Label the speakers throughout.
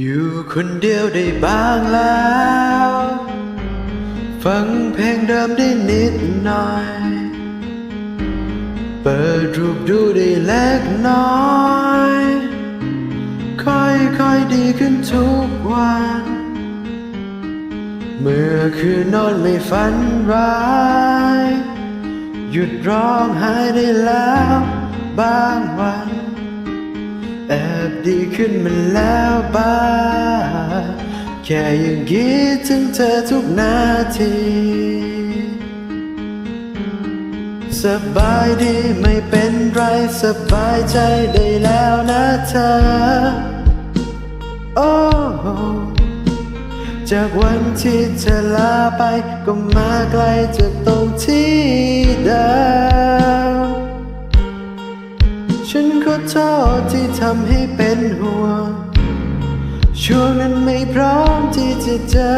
Speaker 1: อยู่คนเดียวได้บ้างแล้ว ฟังเพลงเดิมได้นิดหน่อย เปิดรูปดูได้เล็กน้อย ค่อยๆดีขึ้นทุกวัน เมื่อคืนนอนไม่ฝันร้าย หยุดร้องไห้ได้แล้วบางวัน แอบดีขึ้นมาแล้วบ้างแค่ยังคิดถึงเธอทุกนาที สบายดีไม่เป็นไรสบายใจได้แล้วนะเธอ โอ้จากวันที่เธอลาไปก็มาไกลจากตรงที่เดิม อโทษที่ทำให้เป็นห่วงช่วงนั้นไม่พร้อมที่จะเจอ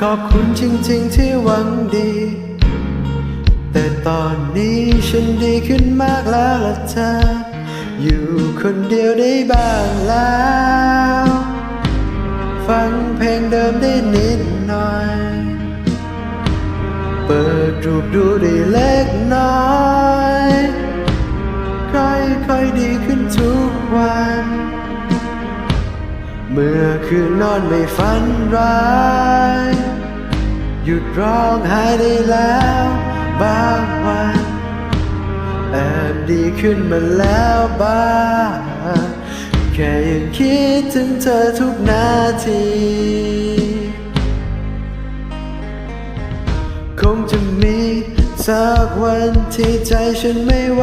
Speaker 1: ขอบคุณจริงๆที่หวังดี แต่ตอนนี้ฉันดีขึ้นมากแล้วล่ะเธอ อยู่คนเดียวได้บ้างแล้ว ฟังเพลงเดิมได้นิดหน่อย เปิดรูปดูได้เล็กน้อย เมื่อคืนนอนไม่ฝันร้าย หยุดร้องไห้ได้แล้วบางวันแอบดีขึ้นมาแล้วบ้างแค่ยังคิดถึงเธอทุกนาที คงจะมีสักวันที่ใจฉันไม่ไหว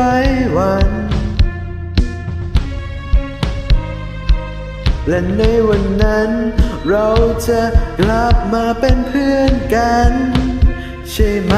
Speaker 1: วัน และในวันนั้น เราจะกลับมาเป็นเพื่อนกัน ใช่ไหม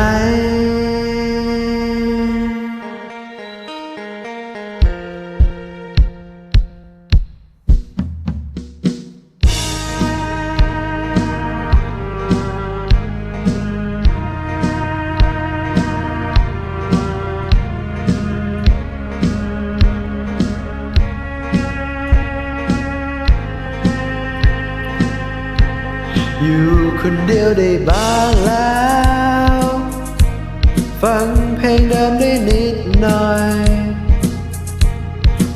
Speaker 1: อยู่คนเดียวได้บ้างแล้ว ฟังเพลงเดิมได้นิดหน่อย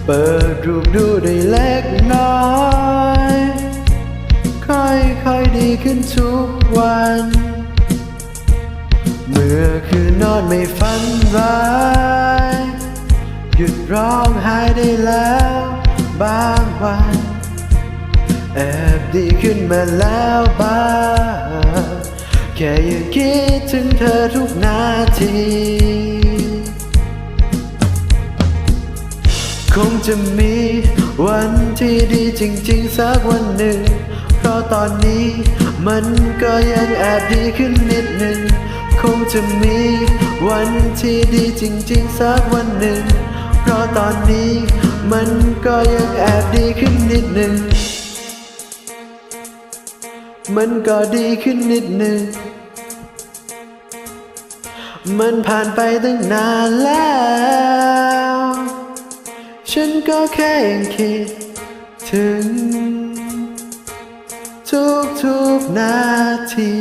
Speaker 1: เปิดรูปดูได้เล็กน้อย ค่อยๆดีขึ้นทุกวัน เมื่อคืนนอนไม่ฝันร้าย หยุดร้องไห้ได้แล้วบ้าง ดีขึ้นมาแล้วบ้างแค่ยังคิดถึงเธอทุกนาที คงจะมีวันที่ดีจริง ๆ สักวันหนึ่ง เพราะตอนนี้มันก็ยังแอบดีขึ้นนิดหนึ่ง คงจะมีวันที่ดีจริง ๆ สักวันหนึ่ง เพราะตอนนี้มันก็ยังแอบดีขึ้นนิดหนึ่ง มันก็ดีขึ้นนิดหนึ่ง มันผ่านไปตั้งนานแล้ว ฉันก็แค่ยังคิดถึง ทุกๆนาที